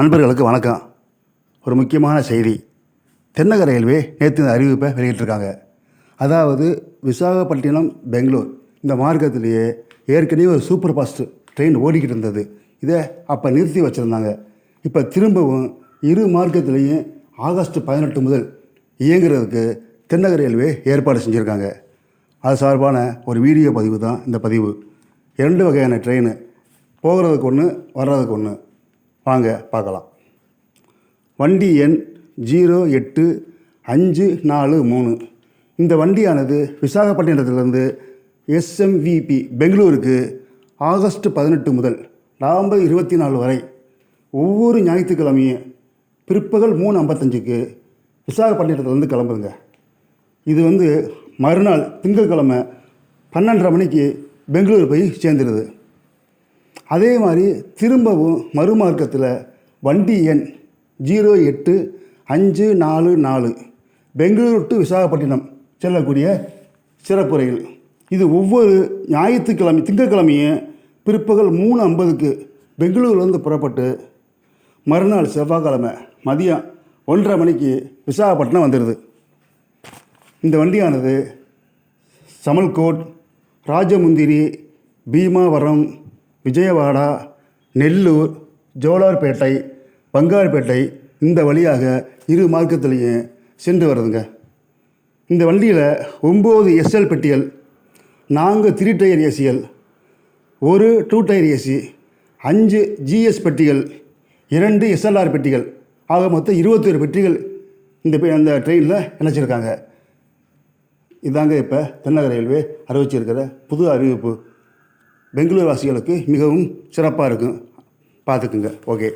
நண்பர்களுக்கு வணக்கம். ஒரு முக்கியமான செய்தி. தென்னக ரயில்வே நேற்று இந்த அறிவிப்பை வெளியிட்டிருக்காங்க. அதாவது விசாகப்பட்டினம் பெங்களூர் இந்த மார்க்கத்திலேயே ஏற்கனவே ஒரு சூப்பர் ஃபாஸ்ட் ட்ரெயின் ஓடிக்கிட்டு இருந்தது. இதை அப்போ நிறுத்தி வச்சுருந்தாங்க. இப்போ திரும்பவும் இரு மார்க்கத்திலையும் ஆகஸ்ட் பதினெட்டு முதல் இயங்குறதுக்கு தென்னக ரயில்வே ஏற்பாடு செஞ்சுருக்காங்க. அது சார்பான ஒரு வீடியோ பதிவு தான் இந்த பதிவு. இரண்டு வகையான ட்ரெயின். போகிறதுக்கு ஒன்று வர்றதுக்கு ஒன்று வாங்க பார்க்கலாம். வண்டி எண் ஜீரோ எட்டு அஞ்சு நாலு மூணு. இந்த வண்டியானது விசாகப்பட்டினத்திலிருந்து எஸ்எம்விபி பெங்களூருக்கு ஆகஸ்ட் பதினெட்டு முதல் நவம்பர் இருபத்தி நாலு வரை ஒவ்வொரு ஞாயிற்றுக்கிழமையும் பிற்பகல் மூணு ஐம்பத்தஞ்சுக்கு விசாகப்பட்டினத்துலேருந்து கிளம்புதுங்க. இது வந்து மறுநாள் திங்கட்கிழமை பன்னெண்டரை மணிக்கு பெங்களூர் போய் சேர்ந்துடுது அதே மாதிரி திரும்பவும் மறுமார்க்கத்தில் வண்டி எண் ஜீரோ எட்டு அஞ்சு நாலு நாலு பெங்களூரு டு விசாகப்பட்டினம் செல்லக்கூடிய சிறப்பு ரயில் இது ஒவ்வொரு ஞாயிற்றுக்கிழமை திங்கட்கிழமையும் பிற்பகல் மூணு ஐம்பதுக்கு பெங்களூர்லேருந்து புறப்பட்டு மறுநாள் செவ்வாய்க்கிழமை மதியம் ஒன்றரை மணிக்கு விசாகப்பட்டினம் வந்துடுது இந்த வண்டியானது சமல்கோட் ராஜமுந்திரி பீமாவரம் விஜயவாடா நெல்லூர் ஜோலார்பேட்டை பங்காருப்பேட்டை இந்த வழியாக இரு மார்க்கத்திலையும் சென்று வருதுங்க. இந்த வண்டியில் ஒம்பது எஸ்எல் பெட்டிகள் நான்கு த்ரீ டயர் ஏசிகள் ஒரு டூ டயர் ஏசி அஞ்சு ஜிஎஸ் பெட்டிகள் இரண்டு எஸ்எல்ஆர் பெட்டிகள் ஆக மொத்தம் இருபத்தொரு பெட்டிகள் இந்த பெ- ட்ரெயினில் இணைச்சிருக்காங்க. இதாங்க இப்போ தென்னக ரயில்வே அறிவிச்சிருக்கிற புது அறிவிப்பு. பெங்களூர் வாசிகளுக்கு மிகவும் சிறப்பாக இருக்கும். பார்த்துக்குங்க. ஓகே